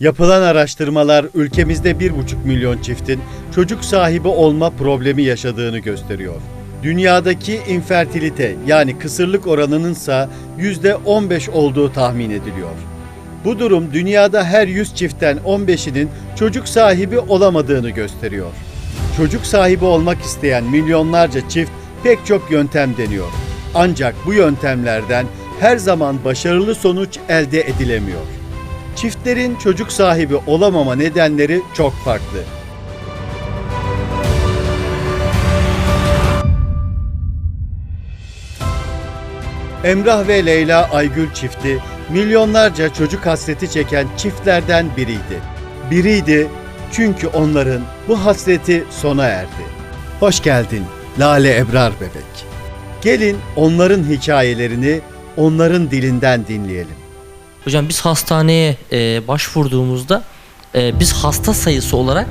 Yapılan araştırmalar ülkemizde 1,5 milyon çiftin çocuk sahibi olma problemi yaşadığını gösteriyor. Dünyadaki infertilite yani kısırlık oranının ise %15 olduğu tahmin ediliyor. Bu durum dünyada her 100 çiftten 15'inin çocuk sahibi olamadığını gösteriyor. Çocuk sahibi olmak isteyen milyonlarca çift pek çok yöntem deniyor. Ancak bu yöntemlerden her zaman başarılı sonuç elde edilemiyor. Çiftlerin çocuk sahibi olamama nedenleri çok farklı. Emrah ve Leyla Aygül çifti milyonlarca çocuk hasreti çeken çiftlerden biriydi. Biriydi çünkü onların bu hasreti sona erdi. Hoş geldin Lale Ebrar bebek. Gelin onların hikayelerini onların dilinden dinleyelim. Hocam biz hastaneye e, başvurduğumuzda e, biz hasta sayısı olarak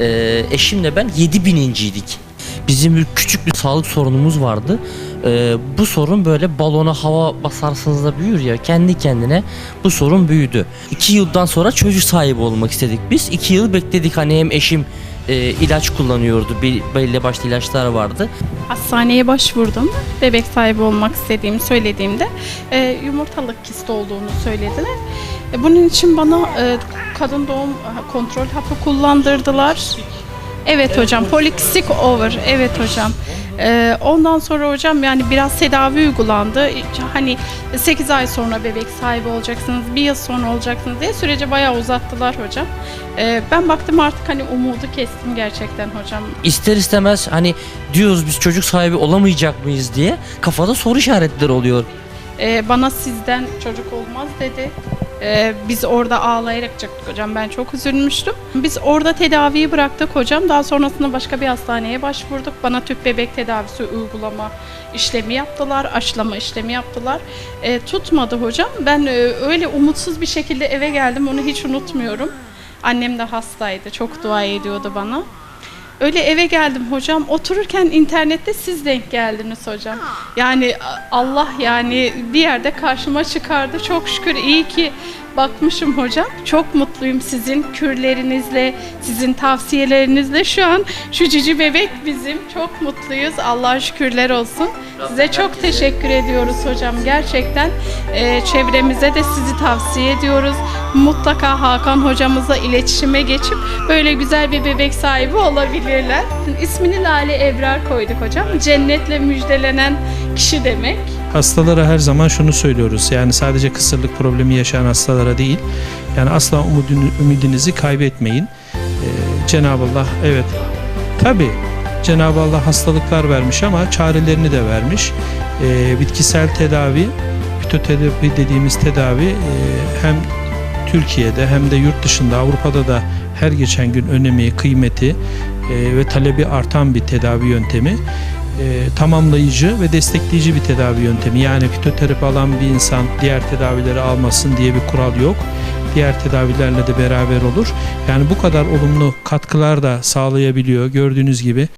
e, eşimle ben 7000'inciydik. Bizim bir küçük bir sağlık sorunumuz vardı. E, bu sorun böyle balona hava basarsınız da büyür ya kendi kendine bu sorun büyüdü. İki yıldan sonra çocuk sahibi olmak istedik biz. İki yıl bekledik hani hem eşim e, ilaç kullanıyordu. Bir, belli başlı ilaçlar vardı. Hastaneye başvurdum. Bebek sahibi olmak istediğimi söylediğimde e, yumurtalık kist olduğunu söylediler. E, bunun için bana e, kadın doğum e, kontrol hapı kullandırdılar. Evet hocam, polikistik over. Evet hocam. E, ondan sonra hocam yani biraz tedavi uygulandı. Hani 8 ay sonra bebek sahibi olacaksınız, bir yıl sonra olacaksınız diye süreci bayağı uzattılar hocam. E, ben baktım artık hani umudu kestim gerçekten hocam. İster istemez hani diyoruz biz çocuk sahibi olamayacak mıyız diye kafada soru işaretleri oluyor. Ee, bana sizden çocuk olmaz dedi. Ee, biz orada ağlayarak çıktık hocam. Ben çok üzülmüştüm. Biz orada tedaviyi bıraktık hocam. Daha sonrasında başka bir hastaneye başvurduk. Bana tüp bebek tedavisi uygulama işlemi yaptılar. Aşılama işlemi yaptılar. Ee, tutmadı hocam. Ben e, öyle umutsuz bir şekilde eve geldim. Onu hiç unutmuyorum. Annem de hastaydı. Çok dua ediyordu bana. Öyle eve geldim hocam. Otururken internette siz denk geldiniz hocam. Yani Allah yani bir yerde karşıma çıkardı. Çok şükür iyi ki bakmışım hocam. Çok mutluyum sizin kürlerinizle, sizin tavsiyelerinizle. Şu an şu cici bebek bizim. Çok mutluyuz. Allah'a şükürler olsun. Size çok teşekkür ediyoruz hocam. Gerçekten e, çevremize de sizi tavsiye ediyoruz. Mutlaka Hakan hocamızla iletişime geçip böyle güzel bir bebek sahibi olabilirler. İsmini Lale Ebrar koyduk hocam. Cennetle müjdelenen kişi demek. Hastalara her zaman şunu söylüyoruz. Yani sadece kısırlık problemi yaşayan hastalara değil. Yani asla umudunu, ümidinizi kaybetmeyin. Ee, Cenab-ı Allah evet tabi Cenab-ı Allah hastalıklar vermiş ama çarelerini de vermiş. Ee, bitkisel tedavi, fitoterapi dediğimiz tedavi e, hem Türkiye'de hem de yurt dışında Avrupa'da da her geçen gün önemi, kıymeti e, ve talebi artan bir tedavi yöntemi e, tamamlayıcı ve destekleyici bir tedavi yöntemi. Yani fitoterapi alan bir insan diğer tedavileri almasın diye bir kural yok. Diğer tedavilerle de beraber olur. Yani bu kadar olumlu katkılar da sağlayabiliyor gördüğünüz gibi.